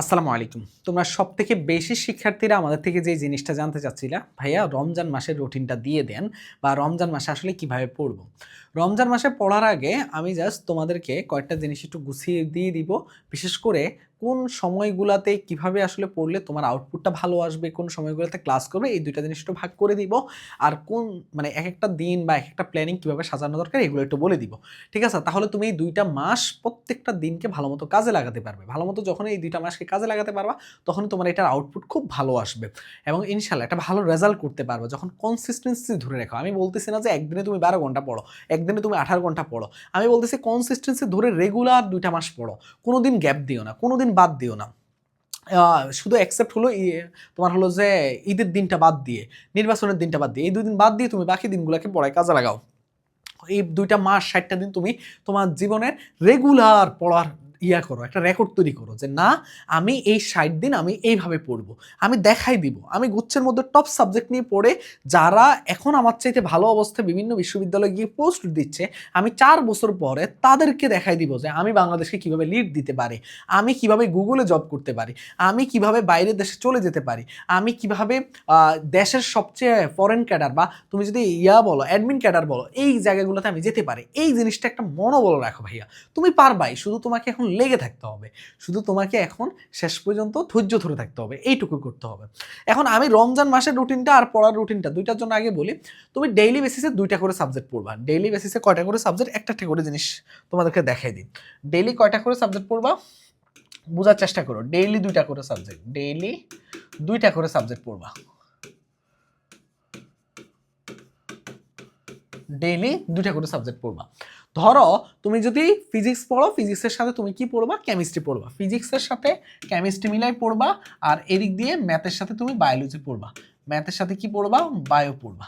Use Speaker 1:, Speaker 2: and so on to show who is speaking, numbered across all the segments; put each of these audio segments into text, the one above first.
Speaker 1: আসসালামু আলাইকুম। তোমরা সব থেকে বেশি শিক্ষার্থীরা আমাদের থেকে যে জিনিসটা জানতে চাচ্ছিলা, ভাইয়া রমজান মাসের রুটিনটা দিয়ে দেন বা রমজান মাসে আসলে কীভাবে পড়ব। রমজান মাসে পড়ার আগে আমি জাস্ট তোমাদেরকে কয়েকটা জিনিস একটু গুছিয়ে দিয়ে দিব। বিশেষ করে কোন সময়গুলোতে কীভাবে আসলে পড়লে তোমার আউটপুটটা ভালো আসবে, কোন সময়গুলোতে ক্লাস করবে, এই দুইটা জিনিস একটু ভাগ করে দিব। আর কোন মানে এক একটা দিন বা এক একটা প্ল্যানিং কীভাবে সাজানো দরকার, এগুলো একটু বলে দিব। ঠিক আছে? তাহলে তুমি এই দুইটা মাস প্রত্যেকটা দিনকে ভালো মতো কাজে লাগাতে পারবে। ভালো মতো যখন এই দুইটা মাসকে কাজে লাগাতে পারবা তখন তোমার এটার আউটপুট খুব ভালো আসবে। এবং ইনশাল্লাহ একটা ভালো রেজাল্ট করতে পারবে। যখন কনসিস্টেন্সি ধরে রাখো, আমি বলতেছি না যে একদিনে তুমি বারো ঘণ্টা পড়ো, একদিনে তুমি আঠারো ঘণ্টা পড়ো। আমি বলতেছি কনসিস্টেন্সি ধরে রেগুলার দুইটা মাস পড়ো। কোনো দিন গ্যাপ দিও না কোনো দিন বাদ দিও না। শুধু অ্যাকসেপ্ট হলো তোমার হলো যে ঈদের দিনটা বাদ দিয়ে, নির্বাচনের দিনটা বাদ দিয়ে। এই দুই দিন বাদ দিয়ে তুমি বাকি দিনগুলোকে পড়ায় কাজে লাগাও। এই দুইটা মাস, ষাটটা দিন তুমি তোমার জীবনের রেগুলার পড়ার ইয়া করো, একটা রেকর্ড তৈরি করো যে, না, আমি এই ষাট দিন আমি এইভাবে পড়ব। আমি দেখাই দিব। আমি গুচ্ছের মধ্যে টপ সাবজেক্ট নিয়ে পড়ে যারা এখন আমার চাইতে ভালো অবস্থায় বিভিন্ন বিশ্ববিদ্যালয়ে গিয়ে পোস্ট দিচ্ছে, আমি চার বছর পরে তাদেরকে দেখাই দিব যে, আমি বাংলাদেশকে কীভাবে লিড দিতে পারি। আমি কীভাবে গুগলে জব করতে পারি। আমি কীভাবে বাইরের দেশে চলে যেতে পারি। আমি কীভাবে দেশের সবচেয়ে ফরেন ক্যাডার বা তুমি যদি ইয়া বলো অ্যাডমিন ক্যাডার বলো, এই জায়গাগুলোতে আমি যেতে পারি। এই জিনিসটা একটা মনোবল রাখো ভাইয়া। তুমি পারবাই। শুধু তোমাকে এখন লেগে থাকতে হবে। শুধু তোমাকে এখন শেষ পর্যন্ত ধৈর্য ধরে থাকতে হবে, এইটুকু করতে হবে। এখন আমি রমজান মাসের রুটিনটা আর পড়ার রুটিনটা দুইটার জন্য আগে বলি, তুমি ডেইলি বেসিসে দুইটা করে সাবজেক্ট পড়বা। ডেইলি বেসিসে কয়টা করে সাবজেক্ট একটা একটা করে জিনিস তোমাদেরকে দেখাই দিই। ডেইলি কয়টা করে সাবজেক্ট পড়বা? বোঝার চেষ্টা করো। ডেইলি দুইটা করে সাবজেক্ট ডেইলি দুইটা করে সাবজেক্ট পড়বা। ডেইলি দুইটা করে সাবজেক্ট পড়বা। ধরো, তুমি যদি ফিজিক্স পড়ো ফিজিক্সের সাথে তুমি কি পড়বা? কেমিস্ট্রি পড়বা। ফিজিক্সের সাথে কেমিস্ট্রি মিলাই পড়বা, আর এদিক দিয়ে ম্যাথের সাথে তুমি বায়োলজি পড়বা। ম্যাথের সাথে কি পড়বা? বায়ো পড়বা।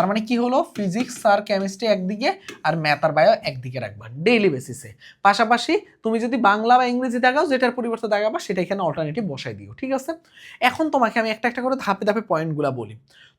Speaker 1: তার মানে কি হলো? ফিজিক্স আর কেমিস্ট্রি একদিকে আর ম্যাথ আর বায়ো একদিকে রাখবা ডেইলি বেসিসে পাশাপাশি তুমি যদি বাংলা বা ইংরেজি দেখাও, যেটার পরিবর্তে দেখাবা, সেটা এখানে অল্টারনেটিভ বসাই দিও, ঠিক আছে? এখন তোমাকে আমি একটা একটা করে ধাপে ধাপে পয়েন্টগুলো বলি।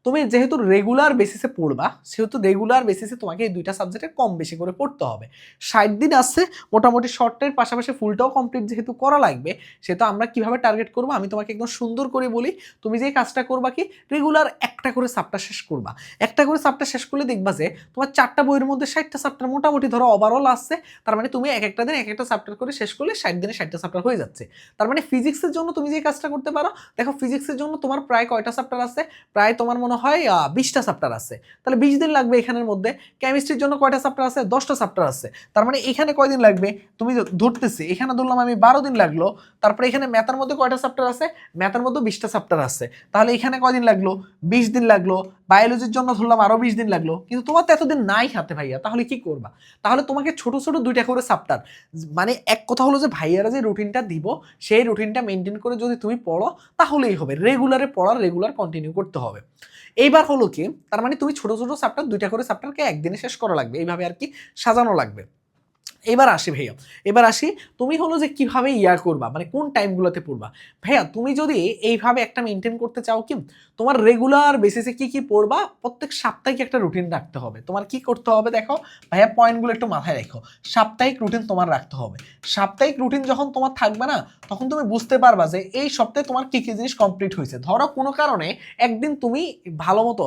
Speaker 1: তুমি যেহেতু রেগুলার বেসিসে পড়বা, সেহেতু রেগুলার বেসিসে তোমাকে এই দুইটা সাবজেক্টে কম বেশি করে পড়তে হবে। ষাট দিন আসছে মোটামুটি শর্টের পাশাপাশি ফুলটাও কমপ্লিট যেহেতু করা লাগবে সেটা আমরা কীভাবে টার্গেট করব, আমি তোমাকে একদম সুন্দর করে বলি। তুমি যে কাজটা করবা কি রেগুলার একটা করে সাপটা শেষ করবা। একটা করে সাপটা শেষ করলে দেখবা যে তোমার চারটা বইয়ের মধ্যে ষাটটা সাপ্টার মোটামুটি ধরো ওভারঅল আসছে। তার মানে তুমি এক একটা দিন এক একটা সাপ্টার করে শেষ করলে ষাট দিনে ষাটটা সাপ্টার হয়ে যাচ্ছে। তার মানে ফিজিক্সের জন্য তুমি যে কাজটা করতে পারো, দেখো ফিজিক্সের জন্য তোমার প্রায় কয়টা সাপ্টার আছে প্রায় তোমার মনে হয় বিশটা সাপ্টার আছে তাহলে বিশ দিন লাগবে এখানের মধ্যে। কেমিস্ট্রির জন্য কয়টা সাপ্টার আছে দশটা সাপ্টার আছে তার মানে এখানে কয়দিন লাগবে? তুমি ধরতেছি, এখানে ধরলাম আমি বারো দিন লাগল। তারপরে এখানে ম্যাথের মধ্যে কয়টা সাপ্টার আছে ম্যাথের মধ্যে বিশটা সাপ্টার আছে তাহলে এখানে কয়দিন লাগল? বিশ দিন লাগল। বায়োলজির জন্য ধরলাম আরও বিশ দিন লাগল। কিন্তু তোমার তো এতদিন নাই হাতে ভাইয়া, তাহলে কি করবা? তাহলে তোমাকে ছোট ছোট দুইটা করে সাপ্তার মানে এক কথা হলো যে ভাইয়ারা যে রুটিনটা দিব, সেই রুটিনটা মেনটেন করে যদি তুমি পড়ো, তাহলেই হবে। রেগুলারে পড়া রেগুলার কন্টিনিউ করতে হবে। এইবার হলো কি, তার মানে তুমি ছোট ছোট সাপ্টার দুইটা করে সাপ্টারকে একদিনে শেষ করা লাগবে। এইভাবে আর কি সাজানো লাগবে। এবার আসি ভাইয়া, এবার আসি তুমি হলো যে কীভাবে ইয়া করবা মানে কোন টাইমগুলোতে পড়বা? ভাইয়া, তুমি যদি এইভাবে একটা মেনটেন করতে চাও কি, তোমার রেগুলার বেসিসে কি কি পড়বা, প্রত্যেক সাপ্তাহিক একটা রুটিন রাখতে হবে। তোমার কি করতে হবে দেখো, ভাইয়া পয়েন্টগুলো একটু মাথায় রেখো। সাপ্তাহিক রুটিন তোমার রাখতে হবে। সাপ্তাহিক রুটিন যখন তোমার থাকবে না, তখন তুমি বুঝতে পারবা যে এই সপ্তাহে তোমার কি কি জিনিস কমপ্লিট হয়েছে। ধরো কোনো কারণে একদিন তুমি ভালো মতো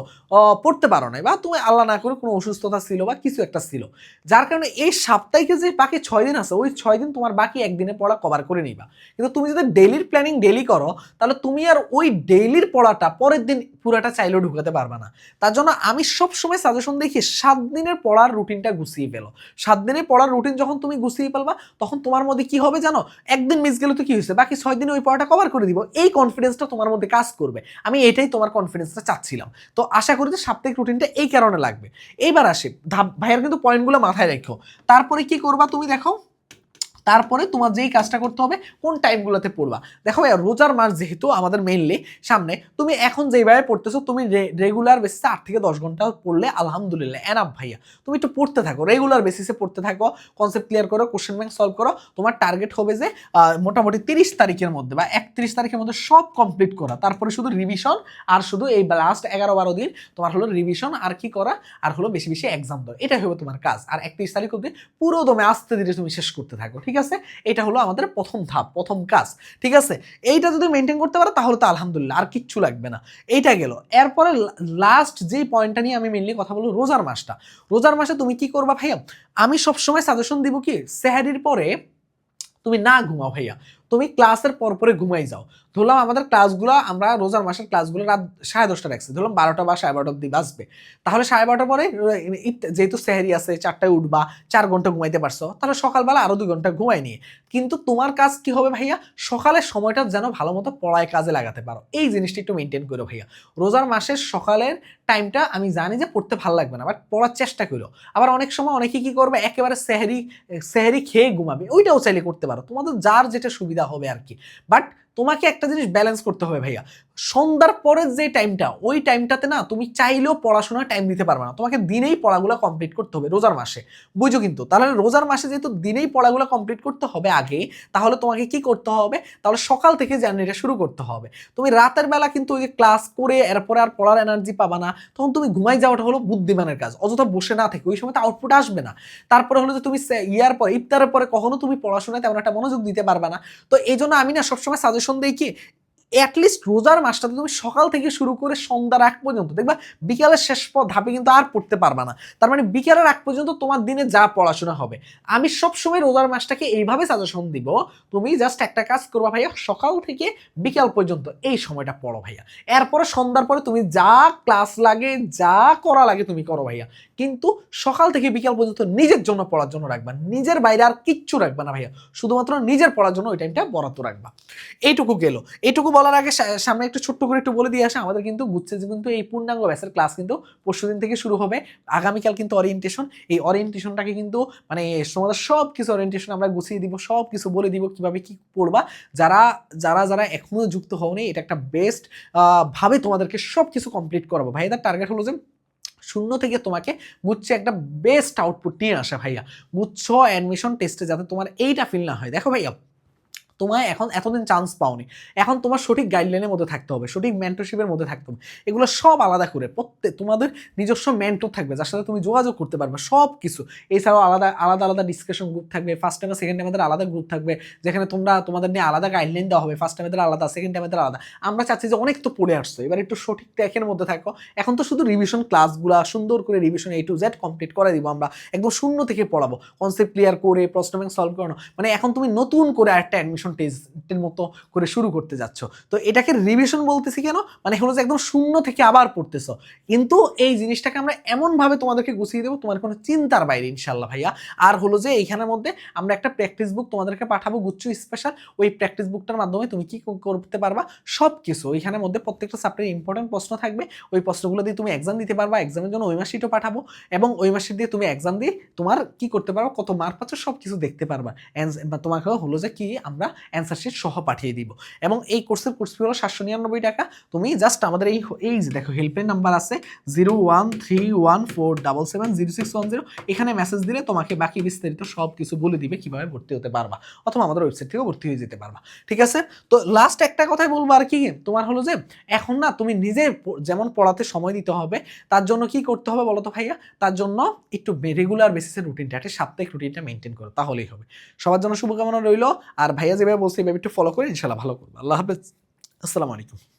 Speaker 1: পড়তে পারো না বা তুমি আল্লাহ না করে কোনো অসুস্থতা ছিল বা কিছু একটা ছিল। যার কারণে এই সাপ্তাহিকে যে বাকি ছয় দিন আছে, ওই ছয় দিন তোমার বাকি একদিনে পড়া কভার করে নিবা। কিন্তু তুমি যদি ডেলির প্ল্যানিং ডেলি করো, তাহলে তুমি আর ওই ডেইলির পড়াটা পরের দিন পুরাটা চাইলেও ঢুকাতে পারবা না। তার জন্য আমি সব সময় সাজেশন দেখি, সাত দিনের পড়ার রুটিনটা গুছিয়ে ফেলো। সাত দিনের পড়ার রুটিন যখন তুমি গুছিয়ে ফেলবা, তখন তোমার মধ্যে কি হবে জানো? একদিন মিস গেলে তো কি হয়েছে? বাকি ছয় দিনে ওই পড়াটা কভার করে দিব। এই কনফিডেন্সটা তোমার মধ্যে কাজ করবে। আমি এটাই তোমার কনফিডেন্সটা চাচ্ছিলাম। তো আশা করি যে সাপ্তাহিক রুটিনটা এই কারণে লাগবে। এইবার আসি। ভাইয়ের কিন্তু পয়েন্টগুলো মাথায় রেখো। তারপরে কি করবা? তুমি দেখো তারপরে তোমার যেই কাজটা করতে হবে, কোন টাইমগুলোতে পড়বা। দেখো ভাইয়া, রোজার মাস যেহেতু আমাদের মেইনলি সামনে, তুমি এখন যেইভাবে পড়তেছো, তুমি রেগুলার বেসিসে আট থেকে দশ ঘণ্টা পড়লে আলহামদুলিল্লাহ এনাফ ভাইয়া। তুমি একটু পড়তে থাকো রেগুলার বেসিসে পড়তে থাকো কনসেপ্ট ক্লিয়ার করো কোশ্চেন ব্যাংক সলভ করো, তোমার টার্গেট হবে যে মোটামুটি তিরিশ তারিখের মধ্যে বা একত্রিশ তারিখের মধ্যে সব কমপ্লিট করা। তারপরে শুধু রিভিশন আর শুধু এই লাস্ট এগারো বারো দিন তোমার হলো রিভিশন আর কি করা, আর হলো বেশি বেশি এক্সাম দেওয়া। এটাই হবে তোমার কাজ। আর একত্রিশ তারিখ অব্দি পুরো দমে আস্তে ধীরে তুমি শেষ করতে থাকো, ঠিক ঠিক আছে? এটা হলো আমাদের প্রথম ধাপ, প্রথম কাজ, ঠিক আছে? এইটা যদি মেনটেন করতে পারো তাহলে তো আলহামদুলিল্লাহ, আর কিচ্ছু লাগবে না। এইটা গেল। এরপরে লাস্ট যে পয়েন্টটা নিয়ে আমি মেনলি কথা বলব রোজার মাসটা। রোজার মাসে তুমি কি করবা ভাইয়া? আমি সবসময় সাজেশন দিব কি, সেহারির পরে তুমি না ঘুমাও ভাইয়া। তুমি ক্লাসের পর পরে ঘুমাই যাও। ধরলাম আমাদের ক্লাসগুলো, আমরা রোজার মাসের ক্লাসগুলো রাত সাড়ে দশটা রাখছি ধরলাম বারোটা বা সাড়ে বারোটা অব্দি বাজবে। তাহলে সাড়ে বারোটার পরে যেহেতু সেহারি আছে, চারটায় উঠবা, চার ঘণ্টা ঘুমাইতে পারছ, তাহলে সকালবেলা আরও দুই ঘণ্টা ঘুমাই নিয়ে। কিন্তু তোমার কাজ কি হবে ভাইয়া? সকালের সময়টা যেন ভালো মতো পড়ায় কাজে লাগাতে পারো। এই জিনিসটা একটু মেনটেন করো ভাইয়া। রোজার মাসের সকালের টাইমটা আমি জানি যে পড়তে ভালো লাগবে না বাট পড়ার চেষ্টা করো। আবার অনেক সময় অনেকে কি করবে, একেবারে সেহারি সেহারি খেয়ে ঘুমাবে, ওইটাও চাইলে করতে পারো। তোমাদের যার যেটা সুবিধা হবে আর কি। বাট তোমাকে একটা জিনিস ব্যালেন্স করতে হবে ভাইয়া। সন্ধ্যার পরের যে টাইমটা ওই টাইমটাতে না তুমি চাইলেও পড়াশোনার টাইম দিতে পারবে না। তোমাকে দিনেই পড়াগুলো কমপ্লিট করতে হবে রোজার মাসে। বুঝো কিন্তু, তাহলে রোজার মাসে যেহেতু দিনেই পড়াগুলো কমপ্লিট করতে হবে আগে, তাহলে তোমাকে কি করতে হবে? তাহলে সকাল থেকে জার্নিটা শুরু করতে হবে। তুমি রাতের বেলা কিন্তু ওই যে ক্লাস করে এরপরে আর পড়ার এনার্জি পাবা না। তখন তুমি ঘুমাই যাওয়াটা হলো বুদ্ধিমানের কাজ। অযথা বসে না থেকে, ওই সময় তো আউটপুট আসবে না। তারপরে হলো যে তুমি ইয়ার পরে, ইফতারের পরে কখনো তুমি পড়াশোনায় তেমন একটা মনোযোগ দিতে পারবে না। তো এই জন্য আমি না সবসময় সাজেশন দিই কি অ্যাটলিস্ট রোজার মাসটাতে তুমি সকাল থেকে শুরু করে সন্ধ্যার আগ পর্যন্ত, দেখবা বিকালের শেষ পর ধাপে কিন্তু আর পড়তে পারবা না। তার মানে বিকালের আগ পর্যন্ত তোমার দিনে যা পড়াশোনা হবে। আমি সবসময় রোজার মাসটাকে এইভাবে সাজেশন দিব, তুমি জাস্ট একটা কাজ করবা ভাইয়া, সকাল থেকে বিকাল পর্যন্ত এই সময়টা পড়ো ভাইয়া। এরপরে সন্ধ্যার পরে তুমি যা ক্লাস লাগে, যা করা লাগে তুমি করো ভাইয়া। কিন্তু সকাল থেকে বিকাল পর্যন্ত নিজের জন্য পড়ার জন্য রাখবা। নিজের বাইরে আর কিচ্ছু রাখবা না ভাইয়া। শুধুমাত্র নিজের পড়ার জন্য ওই টাইমটা বরাদ্দ রাখবা। এইটুকু গেল। এইটুকু বলার আগে সামনে একটু ছোট্ট করে একটু বলে দিয়ে আসে। আমাদের কিন্তু গুচ্ছে কিন্তু এই পূর্ণাঙ্গ ব্যাসের ক্লাস কিন্তু পরশু দিন থেকে শুরু হবে। আগামীকাল কিন্তু অরিয়েন্টেশন এই অরিয়েন্টেশনটাকে কিন্তু মানে তোমাদের সব কিছু অরিয়েন্টেশন আমরা গুছিয়ে দিব সব কিছু বলে দিব কীভাবে কি পড়বা। যারা যারা যারা এখনও যুক্ত হওনি, এটা একটা বেস্ট ভাবে তোমাদেরকে সব কিছু কমপ্লিট করাবো ভাইয়াদের টার্গেট হলো যে শূন্য থেকে তোমাকে গুচ্ছে একটা বেস্ট আউটপুট নিয়ে আসা ভাইয়া। মুচ্ছ অ্যাডমিশন টেস্টে যাতে তোমার এইটা ফিল না হয়। দেখো ভাইয়া তোমায় এখন এতদিন চান্স পাওনি। এখন তোমার সঠিক গাইডলাইনের মধ্যে থাকতে হবে, সঠিক মেন্টরশিপের মধ্যে থাকতে হবে। এগুলো সব আলাদা করে, প্রত্যেক, তোমাদের নিজস্ব মেন্টর থাকবে, যার সাথে তুমি যোগাযোগ করতে পারবে সব কিছু এছাড়াও আলাদা আলাদা আলাদা ডিসকাশন গ্রুপ থাকবে ফার্স্ট টাইমে সেকেন্ড টাইমেদের আলাদা গ্রুপ থাকবে, যেখানে তোমরা তোমাদের নিয়ে আলাদা গাইডলাইন দেওয়া হবে ফার্স্ট টাইমেদের আলাদা সেকেন্ড টাইমেদের আলাদা। আমরা চাচ্ছি যে অনেক তো পড়ে আসছো, এবার একটু সঠিক ট্র্যাকের মধ্যে থাকো। এখন তো শুধু রিভিশন ক্লাসগুলো সুন্দর করে revision A to Z complete করে দিব আমরা, একদম শূন্য থেকে পড়াবো। কনসেপ্ট ক্লিয়ার করে, প্রশ্ন ব্যাংক সলভ করানো। মানে এখন তুমি নতুন করে একটা অ্যাডমিশন টেস্টের মতো করে শুরু করতে যাচ্ছ। তো এটাকে রিভিশন বলতেছি কেন? মানে হলো যে একদম শূন্য থেকে আবার পড়তেছ। কিন্তু এই জিনিসটাকে আমরা এমনভাবে তোমাদেরকে গুছিয়ে দেবো, তোমার কোনো চিন্তার বাইরে ইনশাল্লাহ ভাইয়া। আর হলো যে এইখানের মধ্যে আমরা একটা প্র্যাকটিস বুক তোমাদেরকে পাঠাবো, গুচ্ছ স্পেশাল ওই প্র্যাকটিস বুকটার মাধ্যমে তুমি কি করতে পারবা? সব কিছু ওইখানের মধ্যে প্রত্যেকটা চ্যাপ্টারে ইম্পর্টেন্ট প্রশ্ন থাকবে। ওই প্রশ্নগুলো দিয়ে তুমি এক্সাম দিতে পারবা এক্সামের জন্য ওই মাসিটও পাঠাবো। এবং ওই মাসের দিয়ে তুমি এক্সাম দিয়ে তোমার কি করতে পারবা, কত মার্ক পাচ্ছ সব কিছু দেখতে পারবা। তোমাকে হলো যে কি আমরা অ্যান্সার শিট সহ পাঠিয়ে দিব। এবং এই কোর্সের কোর্স ফি হলো সাতশো নিরানব্বই টাকা। তুমি জাস্ট আমাদের এই এই যে দেখো হেল্পলাইন নাম্বার আছে zero one three one four double seven zero six one zero এখানে মেসেজ দিলে তোমাকে বাকি বিস্তারিত সব কিছু বলে দিবে কীভাবে ভর্তি হতে পারবা। অথবা আমাদের ওয়েবসাইট থেকেও ভর্তি হয়ে যেতে পারবা। ঠিক আছে? তো লাস্ট একটা কথাই বলব আর কি, তোমার হলো যে এখন না তুমি নিজে যেমন পড়াতে সময় দিতে হবে, তার জন্য কি করতে হবে বলো তো ভাইয়া? তার জন্য একটু রেগুলার বেসিসে রুটিনটা একটা সাপ্তাহিক রুটিনটা মেনটেন করো, তাহলেই হবে। সবার জন্য শুভকামনা রইল, আর ভাইয়া যেভাবে বলছি এভাবে একটু ফলো করে ইনশাল্লাহ ভালো করব। আল্লাহ হাফেজ। আসসালামু আলাইকুম।